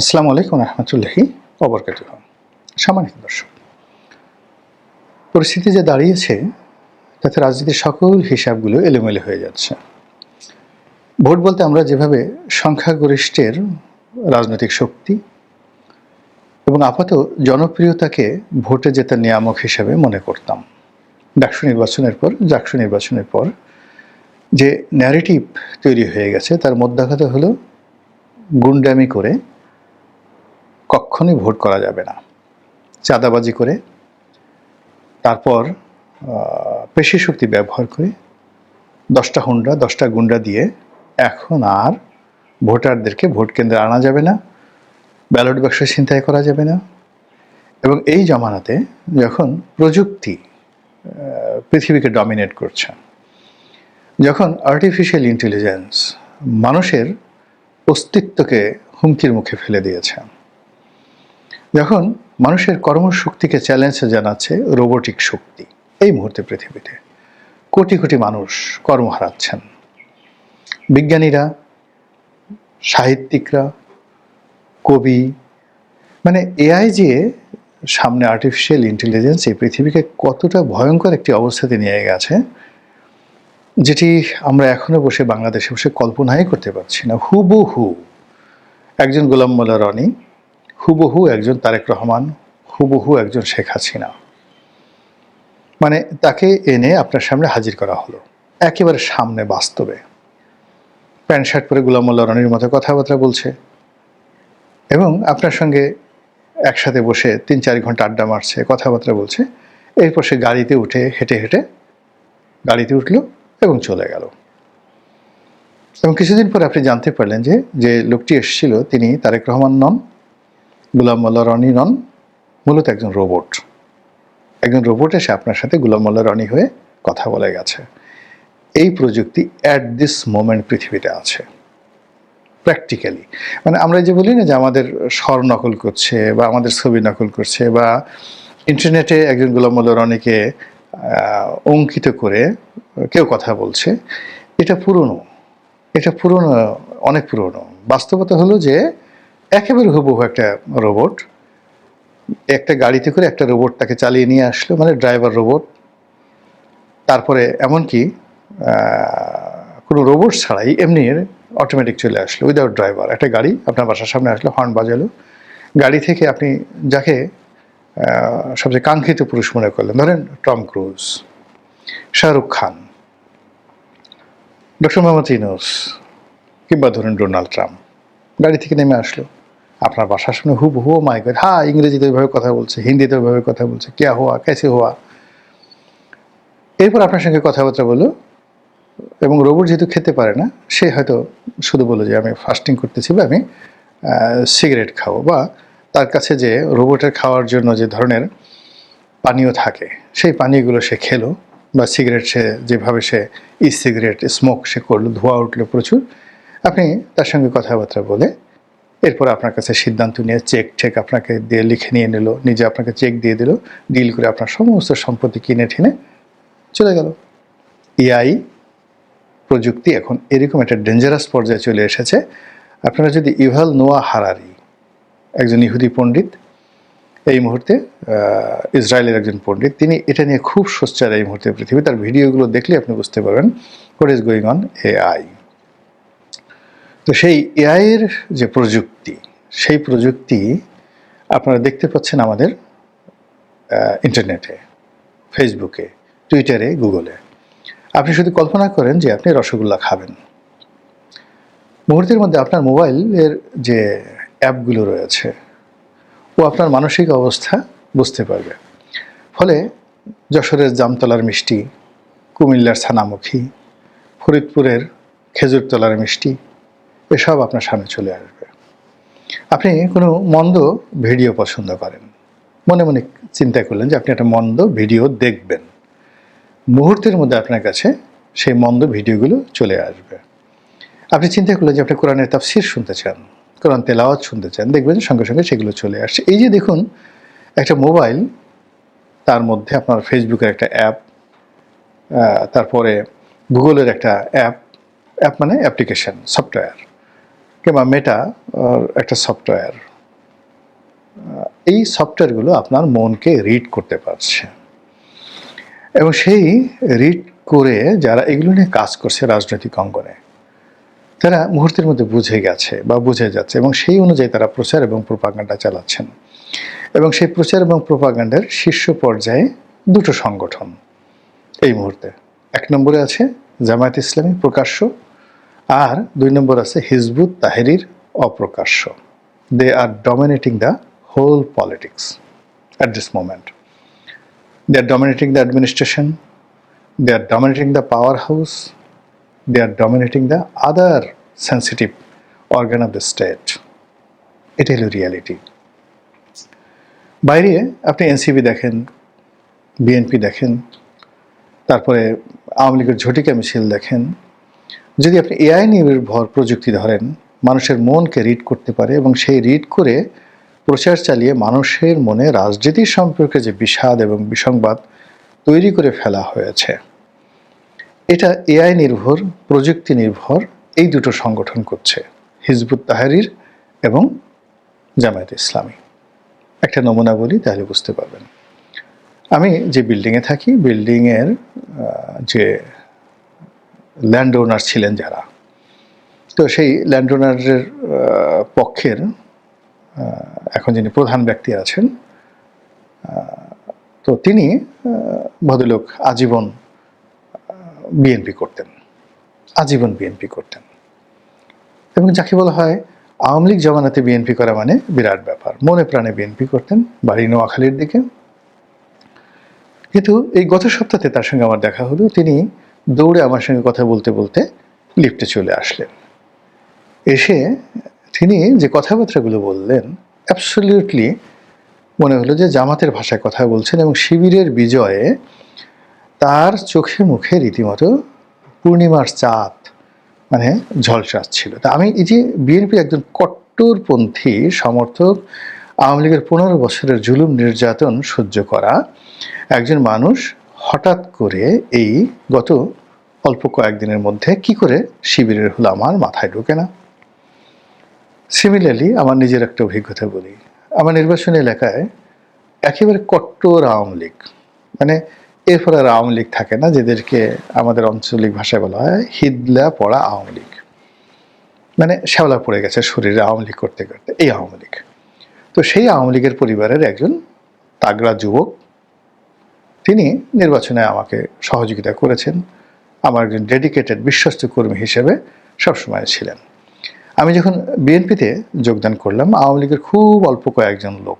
আসসালামু আলাইকুম রহমতুল্লাহি অবরকাত সামানিক দর্শক, পরিস্থিতি যে দাঁড়িয়েছে, তাতে রাজনীতির সকল হিসাবগুলো এলোমেলো হয়ে যাচ্ছে। ভোট বলতে আমরা যেভাবে সংখ্যাগরিষ্ঠের রাজনৈতিক শক্তি এবং আপাত জনপ্রিয়তাকে ভোটে জেতার নিয়ামক হিসেবে মনে করতাম। ডাকসু নির্বাচনের পর, জাকসু নির্বাচনের পর যে ন্যারেটিভ তৈরি হয়ে গেছে, তার মধ্যাঘাত হলো গুন্ডামি করে কখনই ভোট করা যাবে না। চাঁদাবাজি করে, তারপর পেশি শক্তি ব্যবহার করে দশটা হুন্ডা, দশটা গুন্ডা দিয়ে এখন আর ভোটারদেরকে ভোট কেন্দ্রে আনা যাবে না, ব্যালট বাক্স ছিনতাই করা যাবে না এবং এই জমানাতে যখন প্রযুক্তি পৃথিবীকে ডমিনেট করছে, যখন আর্টিফিশিয়াল ইন্টেলিজেন্স মানুষের অস্তিত্বকে হুমকির মুখে ফেলে দিয়েছে যখন মানুষের কর্মশক্তিকে চ্যালেঞ্জ জানাচ্ছে রোবোটিক শক্তি। এই মুহূর্তে পৃথিবীতে কোটি কোটি মানুষ কর্ম হারাচ্ছেন। বিজ্ঞানীরা, সাহিত্যিকরা, কবি মানে এআই যে সামনে আর্টিফিশিয়াল ইন্টেলিজেন্স এই পৃথিবীকে কতটা ভয়ঙ্কর একটি অবস্থাতে নিয়ে গেছে, যেটি আমরা এখনও বসে বাংলাদেশে বসে কল্পনাই করতে পারছি না। হুবহু। একজন গোলাম মোল্লা রনি হুবহু একজন তারেক রহমান, হুবহু একজন শেখ হাসিনা। মানে তাকে এনে আপনার সামনে হাজির করা হলো। একেবারে সামনে বাস্তবে। প্যান্ট শার্ট পরে গোলাম মোল্লা রনির মতো কথাবার্তা বলছে। এবং আপনার সঙ্গে একসাথে বসে তিন চার ঘণ্টা আড্ডা মারছে, কথাবার্তা বলছে। এরপর সে গাড়িতে উঠে হেঁটে হেঁটে গাড়িতে উঠল এবং চলে গেল। এবং কিছুদিন পরে আপনি জানতে পারলেন যে যে লোকটি এসেছিল তিনি তারেক রহমান নন। গুলাম মোল্লা রনি নন, মূলত একজন রোবট। একজন রোবট এসে আপনার সাথে গুলাম মোল্লা রনি হয়ে কথা বলে গেছে। এই প্রযুক্তি অ্যাট দিস মোমেন্ট পৃথিবীতে আছে। প্র্যাকটিক্যালি মানে আমরা যে বলি না যে আমাদের স্বর নকল করছে বা আমাদের ছবি নকল করছে বা ইন্টারনেটে একজন গোলাম মোল্লা রনিকে অঙ্কিত করে কেউ কথা বলছে, এটা পুরনো। এটা পুরনো, অনেক পুরনো। বাস্তবতা হলো যে একেবারে হুবহু একটা রোবট একটা গাড়িতে করে একটা রোবট তাকে চালিয়ে নিয়ে আসলো মানে ড্রাইভার রোবট তারপরে এমনকি কোনো রোবট ছাড়াই এমনি অটোমেটিক চলে আসলো উইদাউট ড্রাইভার একটা গাড়ি আপনার বাসার সামনে আসলো হর্ন বাজালো। গাড়ি থেকে আপনি যাকে সবচেয়ে কাঙ্ক্ষিত পুরুষ মনে করলেন, ধরেন Tom Cruise, Shahrukh Khan, doctor Mohammad Yunus কিংবা ধরুন ডোনাল্ড ট্রাম্প, গাড়ি থেকে নেমে আসলো। আপনার বাসার সামনে হুব হু মাই গড হ্যাঁ ইংরেজিতে ওইভাবে কথা বলছে, হিন্দিতে ওইভাবে কথা বলছে ক্যা হওয়া, কেসে হওয়া। এরপর আপনার সঙ্গে কথাবার্তা বলো এবং রোবট যেহেতু খেতে পারে না, সে হয়তো শুধু বলে যে, আমি ফাস্টিং করতেছি বা আমি সিগারেট খাব। বা তার কাছে যে রোবটের খাওয়ার জন্য যে ধরনের পানীয় থাকে, সেই পানীয়গুলো সে খেলো, বা সিগারেট সে, যেভাবে সে ই সিগারেট স্মোক সে করল, ধোঁয়া উঠল প্রচুর। আপনি তার সঙ্গে কথাবার্তা বলে এরপর আপনার কাছে সিদ্ধান্ত নিয়ে চেক ঠেক আপনাকে দিয়ে লিখে নিয়ে নিল, নিজে আপনাকে চেক দিয়ে দিল ডিল করে আপনার সমস্ত সম্পত্তি কিনে ঠিনে চলে গেল। এআই প্রযুক্তি এখন এরকম একটা ডেঞ্জারাস পর্যায়ে চলে এসেছে। আপনারা যদি ইভাল নোয়া হারারি, একজন ইহুদি পণ্ডিত, এই মুহূর্তে ইসরায়েলের একজন পণ্ডিত, তিনি এটা নিয়ে খুব সোচ্চার এই মুহূর্তে পৃথিবী তার ভিডিওগুলো দেখলে আপনি বুঝতে পারবেন what is going on AI তো সেই এআইয়ের যে প্রযুক্তি, সেই প্রযুক্তি আপনারা দেখতে পাচ্ছেন আমাদের ইন্টারনেটে ফেসবুকে টুইটারে গুগলে আপনি শুধু কল্পনা করেন যে আপনি রসগোল্লা খাবেন। মুহূর্তের মধ্যে আপনার মোবাইলের যে অ্যাপগুলো রয়েছে, ও আপনার মানসিক অবস্থা বুঝতে পারবে। ফলে যশোরের জামতলার মিষ্টি, কুমিল্লার ছানামুখী, ফরিদপুরের খেজুরতলার মিষ্টি এসব আপনার সামনে চলে আসবে। আপনি কোনো মন্দ ভিডিও পছন্দ করেন, মনে মনে চিন্তা করলেন যে আপনি একটা মন্দ ভিডিও দেখবেন। মুহূর্তের মধ্যে আপনার কাছে সেই মন্দ ভিডিওগুলো চলে আসবে। আপনি চিন্তা করলেন যে আপনি কোরআনের তাফসির শুনতে চান, কোরআন তেলাওয়াত শুনতে চান, দেখবেন সঙ্গে সঙ্গে সেগুলো চলে আসছে। এই যে দেখুন, একটা মোবাইল, তার মধ্যে আপনার ফেসবুকের একটা অ্যাপ তারপরে গুগলের একটা অ্যাপ অ্যাপ মানে অ্যাপ্লিকেশন, সফটওয়্যার। কিংবা মেটা একটা সফটওয়্যার এই সফটওয়্যারগুলো আপনার মনকে রিড করতে পারছে। এবং সেই রিড করে যারা এগুলো নিয়ে কাজ করছে রাজনৈতিক অঙ্গনে, তারা মুহূর্তের মধ্যে বুঝে গেছে বা বুঝে যাচ্ছে এবং সেই অনুযায়ী তারা প্রচার এবং প্রোপাগান্ডা চালাচ্ছেন। এবং সেই প্রচার এবং প্রোপাগান্ডার শীর্ষ পর্যায়ে দুটো সংগঠন এই মুহূর্তে। এক নম্বরে আছে জামায়াত ইসলামী প্রকাশ্য আর দুই নম্বর আছে হিজবুত তাহেরির অপ্রকাশ্য। They are dominating the whole politics at this moment they are dominating the administration they are dominating the power house they are dominating the other sensitive organ of the state. এটা হলো রিয়ালিটি বাইরে আপনি NCP দেখেন, BNP দেখেন, তারপরে আওয়ামী লীগের ঝটিকা মিছিল দেখেন যদি আপনি এআই নির্ভর প্রযুক্তি ধরেন, মানুষের মনকে রিড করতে পারে এবং সেই রিড করে প্রচার চালিয়ে মানুষের মনে রাজনীতি সম্পর্কে যে বিষাদ এবং বিসংবাদ তৈরি করে ফেলা হয়েছে। এটা এআই নির্ভর, প্রযুক্তি নির্ভর, এই দুটো সংগঠন করছে, হিজবুত তাহারির এবং জামায়াত ইসলামী। একটা নমুনা বলি, তাহলে বুঝতে পারবেন। আমি যে বিল্ডিংয়ে থাকি বিল্ডিংয়ের যে ল্যান্ড ওনার ছিলেন যারা। তো সেই ল্যান্ড ওনারের পক্ষের এখন যিনি প্রধান ব্যক্তি আছেন তো তিনি ভদ্রলোক আজীবন বিএনপি করতেন। আজীবন বিএনপি করতেন। এবং যাকে বলা হয় আওয়ামী লীগ জমানাতে বিএনপি করা মানে বিরাট ব্যাপার। মনে প্রাণে বিএনপি করতেন, বাড়ি নোয়াখালীর দিকে। কিন্তু এই গত সপ্তাহে তার সঙ্গে আমার দেখা হলো, তিনি দৌড়ে আমার সঙ্গে কথা বলতে বলতে লিফটে চলে আসলেন। এসে তিনি যে কথাবার্তাগুলো বললেন অ্যাবসলিউটলি মনে হলো যে জামাতের ভাষায় কথা বলছেন এবং শিবিরের বিজয়ে তার চোখে মুখে রীতিমতো পূর্ণিমার চাঁদ মানে ঝলসাচ্ছিল। তা আমি এই যে বিএনপির একজন কট্টরপন্থী সমর্থক, আওয়ামী লীগের পনেরো বছরের জুলুম নির্যাতন সহ্য করা, একজন মানুষ হঠাৎ করে এই গত অল্প কয়েকদিনের মধ্যে কি করে শিবিরের হলো আমার মাথায় ঢোকে না? সিমিলারলি আমার নিজের একটা অভিজ্ঞতা বলি। আমার নির্বাচনী এলাকায় একেবারে কট্টর আওয়ামী লীগ। মানে এরপর আর আওয়ামী লীগ থাকে না, যেদেরকে আমাদের আঞ্চলিক ভাষায় বলা হয় হিদলা পড়া আওয়ামী লীগ। মানে শ্যাওলা পড়ে গেছে শরীরে আওয়ামী লীগ করতে করতে, এই আওয়ামী লীগ। তো সেই আওয়ামী লীগের পরিবারের একজন তাগড়া যুবক তিনি নির্বাচনে আমাকে সহযোগিতা করেছেন। আমার একজন ডেডিকেটেড বিশ্বস্ত কর্মী হিসেবে সবসময় ছিলেন। আমি যখন বিএনপিতে যোগদান করলাম, আওয়ামী লীগের খুব অল্প কয়েকজন লোক।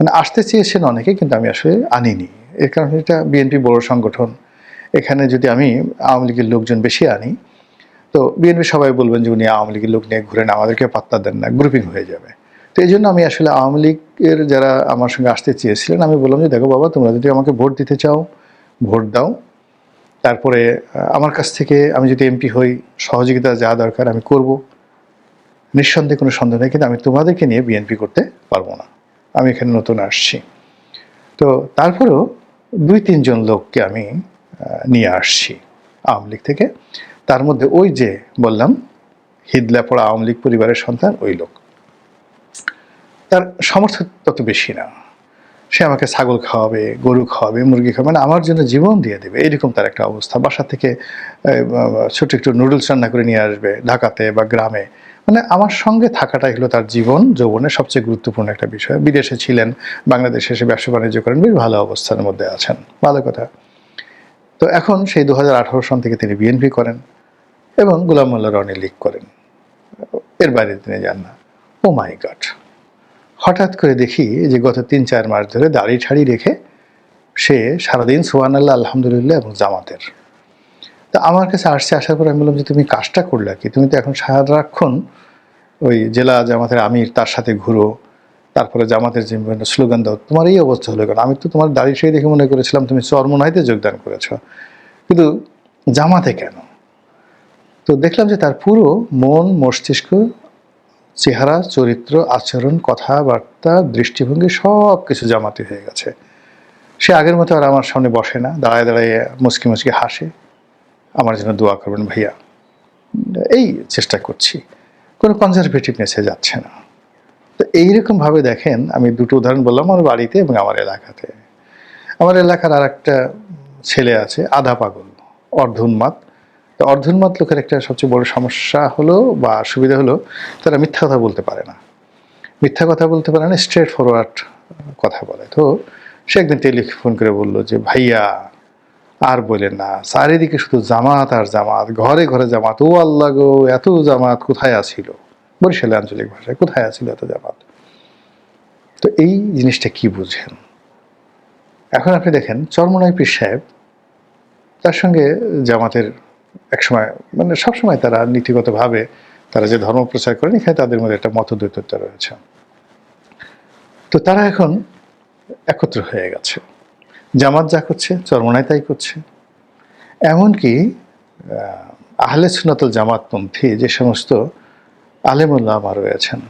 মানে আসতে চেয়েছেন অনেকে, কিন্তু আমি আসলে আনিনি। এর কারণ এটা বিএনপি বড় সংগঠন। এখানে যদি আমি আওয়ামী লীগের লোকজন বেশি আনি, তো বিএনপি সবাই বলবেন যে উনি আওয়ামী লীগের লোক নিয়ে ঘুরেন, আমাদেরকে পাত্তা দেন না গ্রুপিং হয়ে যাবে। তো এই জন্য আমি আসলে আওয়ামী লীগের যারা আমার সঙ্গে আসতে চেয়েছিলেন, আমি বললাম যে, দেখো বাবা, তোমরা যদি আমাকে ভোট দিতে চাও, ভোট দাও। তারপরে আমার কাছ থেকে আমি যদি এমপি হই, সহযোগিতা যা দরকার আমি করব। নিঃসন্দেহে কোনো সন্দেহ নেই, কিন্তু আমি তোমাদেরকে নিয়ে বিএনপি করতে পারব না। আমি এখানে নতুন আসছি। তো তারপরেও দুই, তিনজন লোককে আমি নিয়ে আসছি আওয়ামী লীগ থেকে। তার মধ্যে ওই যে বললাম হিদলা পড়া আওয়ামী লীগ পরিবারের সন্তান, ওই লোক। তার সামর্থ্য তত বেশি না। সে আমাকে ছাগল খাওয়াবে, গরু খাওয়াবে, মুরগি খাওয়াবে মানে আমার জন্য জীবন দিয়ে দেবে। এরকম তার একটা অবস্থা। বাসা থেকে ছোট একটু নুডলস রান্না করে নিয়ে আসবে ঢাকাতে বা গ্রামে। মানে আমার সঙ্গে থাকাটাই হলো তার জীবন, যৌবনের সবচেয়ে গুরুত্বপূর্ণ একটা বিষয়। বিদেশে ছিলেন, বাংলাদেশে এসে ব্যবসা বাণিজ্য করেন, বেশ ভালো অবস্থানের মধ্যে আছেন। ভালো কথা। তো এখন সেই দু হাজার আঠারো সন থেকে তিনি বিএনপি করেন এবং গোলাম মোল্লা রনি লীগ করেন। এর বাইরে তিনি যান না। ও মাই গড হঠাৎ করে দেখি যে গত তিন চার মাস ধরে দাড়ি ঠাড়ি রেখে সে সারাদিন সোহান আল্লাহ আলহামদুলিল্লাহ এবং জামাতের। তা আমার কাছে আসছে, আসার পর আমি বললাম যে, তুমি কাজটা করলে কি? তুমি তো এখন সারাক্ষণ ওই জেলা জামাতের আমির, তার সাথে ঘুরো, তারপরে জামাতের যে স্লোগান দাও, তোমার এই অবস্থা হলো কেন? আমি তো তোমার দাড়ি সেই দেখে মনে করেছিলাম তুমি চরমনাইতে যোগদান করেছ। কিন্তু জামাতে কেন? তো দেখলাম যে তার পুরো মন, মস্তিষ্ক চেহারা, চরিত্র, আচরণ, কথাবার্তা, দৃষ্টিভঙ্গি সব কিছু জামাতে হয়ে গেছে। সে আগের মতো আর আমার সামনে বসে না। দাঁড়ায় দাঁড়ায় মুচকি মুচকি হাসে। আমার জন্য দোয়া করবেন ভাইয়া। এই চেষ্টা করছি। কোনো কনজারভেটিভনেসে যাচ্ছে না। তো এইরকমভাবে দেখেন, আমি দুটো উদাহরণ বললাম আমার বাড়িতে এবং আমার এলাকাতে। আমার এলাকার আর একটা ছেলে আছে, আধা পাগল অর্ধুন্মাদ তো অর্ধুন্মাদ লোকের একটা সবচেয়ে বড় সমস্যা হলো বা সুবিধা হলো, তারা মিথ্যা কথা বলতে পারে না। মিথ্যা কথা বলতে পারে না স্ট্রেট ফরওয়ার্ড কথা বলে। তো সে একদিন টেলিফোন করে বলল যে, ভাইয়া, আর বলেন না, চারিদিকে শুধু জামাত আর জামাত, ঘরে ঘরে জামাত। ও আল্লাহ গো, এত জামাত কোথায় আসিল বরিশালে আঞ্চলিক ভাষায়, কোথায় আসিল এত জামাত? তো এই জিনিসটা কি বুঝেন? এখন আপনি দেখেন, চরমনাই পীর সাহেব তার সঙ্গে জামাতের একসময় মানে সবসময় তারা নীতিগতভাবে তারা যে ধর্ম প্রচার করেন এখানে তাদের মধ্যে একটা মতদ্বৈততা রয়েছে। তো তারা এখন একত্র হয়ে গেছে। জামাত যা করছে চরমনায় তাই করছে। এমনকি আহ, আহলে সুন্নাতুল জামাতপন্থী যে সমস্ত আলেমুল্লামা রয়েছেন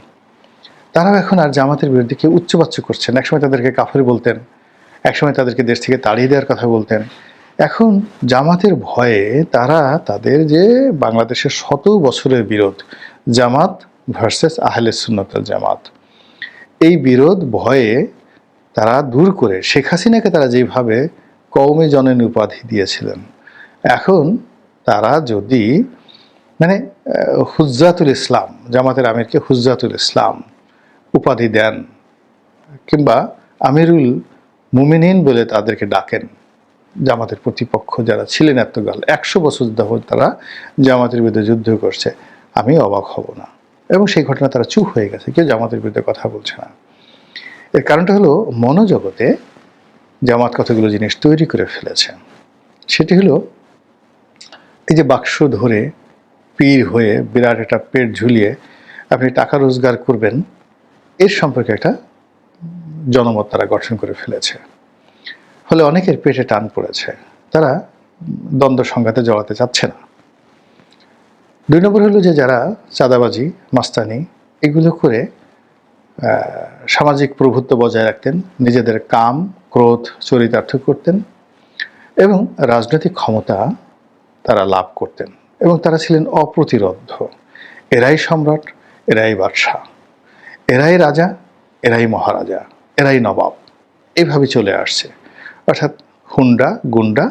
তারাও এখন আর জামাতের বিরুদ্ধে কেউ উচ্চবাচ্য করছেন একসময় তাদেরকে কাফের বলতেন একসময় তাদেরকে দেশ থেকে তাড়িয়ে দেওয়ার কথা বলতেন। এখন জামাতের ভয়ে তারা তাদের যে বাংলাদেশের শত বছরের বিরোধ জামাত ভার্সেস আহলে সুন্নতুল জামাত, এই বিরোধ ভয়ে তারা দূর করে শেখ হাসিনাকে তারা যেভাবে কৌমে জননী উপাধি দিয়েছিলেন, এখন তারা যদি মানে হুজ্জাতুল ইসলাম, জামাতের আমিরকে হুজ্জাতুল ইসলাম উপাধি দেন কিংবা আমিরুল মুমিনিন বলে তাদেরকে ডাকেন জামাতের প্রতিপক্ষ যারা ছিলেন এতকাল একশো বছর যাবৎ তারা জামাতের বিরুদ্ধে যুদ্ধ করছে। আমি অবাক হব না। এবং সেই ঘটনা তারা চুপ হয়ে গেছে, কেউ জামাতের বিরুদ্ধে কথা বলছে না। এর কারণটা হলো মনোজগতে জামাত কতগুলো জিনিস তৈরি করে ফেলেছে। সেটি হলো এই যে বাক্স ধরে পীর হয়ে বিরাট একটা পেট ঝুলিয়ে আপনি টাকা রোজগার করবেন, এর সম্পর্কে একটা জনমত তারা গঠন করে ফেলেছে। ফলে অনেকের পেটে টান পড়েছে। তারা দ্বন্দ্ব সংঘাতে জড়াতে চাচ্ছে না। দুই নম্বর হলো যে যারা চাঁদাবাজি, মাস্তানি এগুলো করে সামাজিক প্রভুত্ব বজায় রাখতেন, নিজেদের কাম, ক্রোধ, চরিতার্থ করতেন এবং রাজনৈতিক ক্ষমতা তারা লাভ করতেন এবং তারা ছিলেন অপ্রতিরোধ্য। এরাই সম্রাট, এরাই বাদশাহ, এরাই রাজা, এরাই মহারাজা, এরাই নবাব। এভাবে চলে আসছে। অর্থাৎ হুন্ডা, গুন্ডা,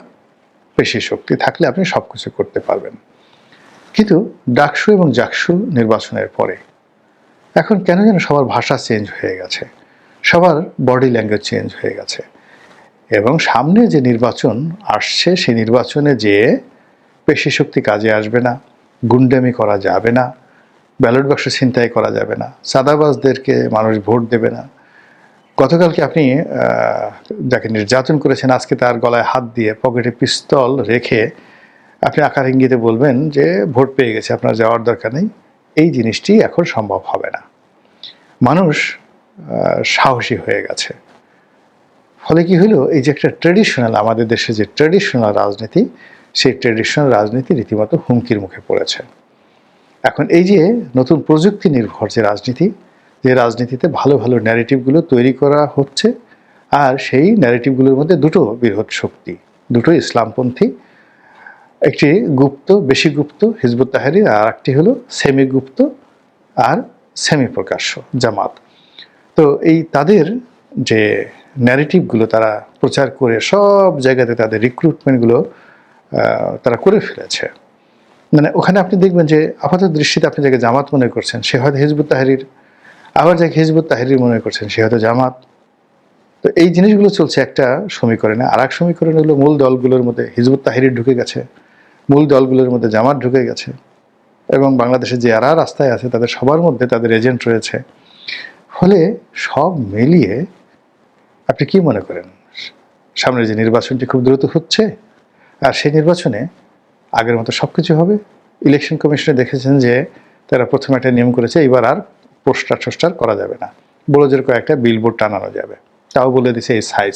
পেশি শক্তি থাকলে আপনি সব কিছু করতে পারবেন। কিন্তু ডাকসু এবং জাকসু নির্বাচনের পরে এখন কেন যেন সবার ভাষা চেঞ্জ হয়ে গেছে, সবার বডি ল্যাঙ্গুয়েজ চেঞ্জ হয়ে গেছে এবং সামনে যে নির্বাচন আসছে, সেই নির্বাচনে যে পেশি শক্তি কাজে আসবে না, গুন্ডামি করা যাবে না, ব্যালট বাক্স ছিনতাই করা যাবে না, সাদাবাজদেরকে মানুষ ভোট দেবে না গতকালকে আপনি যাকে নির্যাতন করেছেন, আজকে তার গলায় হাত দিয়ে পকেটে পিস্তল রেখে আপনি আকার ইঙ্গিতে বলবেন যে, ভোট পেয়ে গেছে, আপনার যাওয়ার দরকার নেই। এই জিনিসটি এখন সম্ভব হবে না। মানুষ সাহসী হয়ে গেছে। ফলে কি হলো? এই যে একটা ট্রেডিশনাল আমাদের দেশে যে ট্রেডিশনাল রাজনীতি, সেই ট্রেডিশনাল রাজনীতি রীতিমতো হুমকির মুখে পড়েছে। এখন এই যে নতুন প্রযুক্তি নির্ভর যে রাজনীতি যে রাজনীতিতে ভালো ভালো ন্যারেটিভগুলো তৈরি করা হচ্ছে, আর সেই ন্যারেটিভগুলোর মধ্যে দুটো বৃহৎ শক্তি, দুটো ইসলামপন্থী, একটি গুপ্ত, বেশি গুপ্ত, হিজবুত তাহারির আর একটি হলো সেমি গুপ্ত আর সেমি প্রকাশ্য জামাত। তো এই তাদের যে ন্যারেটিভগুলো তারা প্রচার করে, সব জায়গাতে তাদের রিক্রুটমেন্টগুলো তারা করে ফেলেছে। মানে ওখানে আপনি দেখবেন যে আপাতত দৃষ্টিতে আপনি যাকে জামাত মনে করছেন, সে হয়তো হিজবুত তাহারির আবার যাকে হিজবুত তাহারির মনে করছেন, সে হয়তো জামাত। তো এই জিনিসগুলো চলছে একটা সমীকরণে। আর এক সমীকরণ হলো মূল দলগুলোর মধ্যে হিজবুত তাহিরির ঢুকে গেছে, মূল দলগুলোর মধ্যে জামাত ঢুকে গেছে, এবং বাংলাদেশে যে যারা রাস্তায় আছে, তাদের সবার মধ্যে তাদের এজেন্ট রয়েছে। ফলে সব মিলিয়ে আপনি কি মনে করেন? সামনের যে নির্বাচনটি খুব দ্রুত হচ্ছে, আর সেই নির্বাচনে আগের মতো সব কিছু হবে? ইলেকশন কমিশনে দেখেছেন যে তারা প্রথমে একটা নিয়ম করেছে এবার আর পোস্টার টোস্টার করা যাবে না। বড়জোর কয়েকটা বিলবোর্ড টানানো যাবে। তাও বলে দিছে এই সাইজ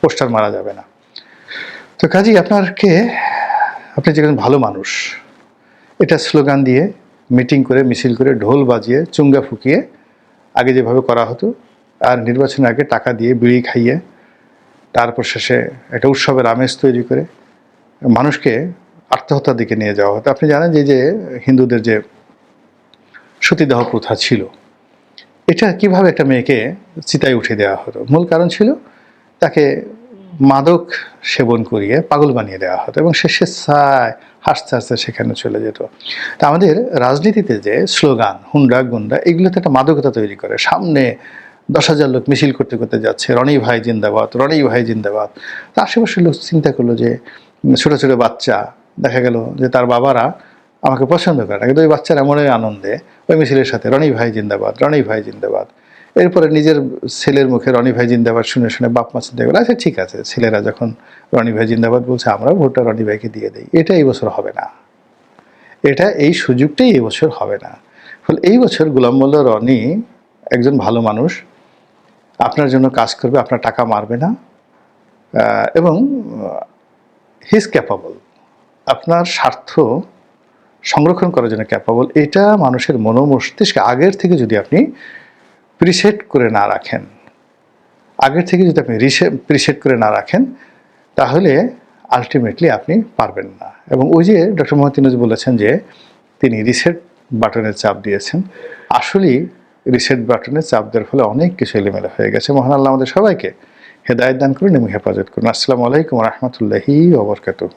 পোস্টার মারা যাবে না। তো কাজেই আপনারকে, আপনি যেখানে ভালো মানুষ, এটা স্লোগান দিয়ে মিটিং করে, মিছিল করে ঢোল বাজিয়ে, চুঙ্গা ফুকিয়ে আগে যেভাবে করা হতো, আর নির্বাচনের আগে টাকা দিয়ে বিড়ি খাইয়ে, তারপর শেষে একটা উৎসবের আমেজ তৈরি করে মানুষকে আত্মহত্যার দিকে নিয়ে যাওয়া হতো। আপনি জানেন যে যে হিন্দুদের যে সতীদাহ প্রথা ছিল। এটা কীভাবে একটা মেয়েকে চিতায় উঠে দেওয়া হতো মূল কারণ ছিল তাকে মাদক সেবন করিয়ে পাগল বানিয়ে দেওয়া হতো এবং সে স্বেচ্ছায় হাসতে হাসতে সেখানে চলে যেত। তা আমাদের রাজনীতিতে যে স্লোগান, হুন্ডা, গুন্ডা, এগুলোতে একটা মাদকতা তৈরি করে। সামনে দশ হাজার লোক মিছিল করতে করতে যাচ্ছে, রনি ভাই জিন্দাবাদ, রনি ভাই জিন্দাবাদ। তা আশেপাশের লোক চিন্তা করল যে ছোটো ছোট ছোট বাচ্চা, দেখা গেল যে তার বাবারা আমাকে পছন্দ করে না, কিন্তু ওই বাচ্চার এমনই আনন্দে। ওই মিছিলের সাথে, রনি ভাই জিন্দাবাদ, রনি ভাই জিন্দাবাদ। এরপরে নিজের ছেলের মুখে রনি ভাই জিন্দাবাদ শুনে শুনে বাপ মা চিন্তা করল আচ্ছা ঠিক আছে, ছেলেরা যখন রনি ভাই জিন্দাবাদ বলছে আমরা ভোটটা রনি ভাইকে দিয়ে দিই। এটা এই বছর হবে না। এটা এই সুযোগটাই এই বছর হবে না। ফলে এই বছর গোলাম মোল্লা রনি, একজন ভালো মানুষ, আপনার জন্য কাজ করবে, আপনার টাকা মারবে না এবং হিজ ক্যাপাবল আপনার স্বার্থ সংরক্ষণ করার জন্য ক্যাপাবল এটা মানুষের মনোমস্তিষ্কে আগের থেকে যদি আপনি প্রিসেট করে না রাখেন, আগের থেকে যদি আপনি রিসে প্রিসেট করে না রাখেন, তাহলে আলটিমেটলি আপনি পারবেন না। এবং ওই যে ডক্টর ইউনূস বলেছেন যে তিনি রিসেট বাটনের চাপ দিয়েছেন, আসলেই রিসেট বাটনের চাপ দেওয়ার ফলে অনেক কিছু এলোমেলো হয়ে গেছে। মহান আল্লাহ আমাদের সবাইকে হেদায়ত দান করুন এবং হেফাজত করুন। আসসালামু আলাইকুম রহমতুল্লাহি ওবরকাতুহ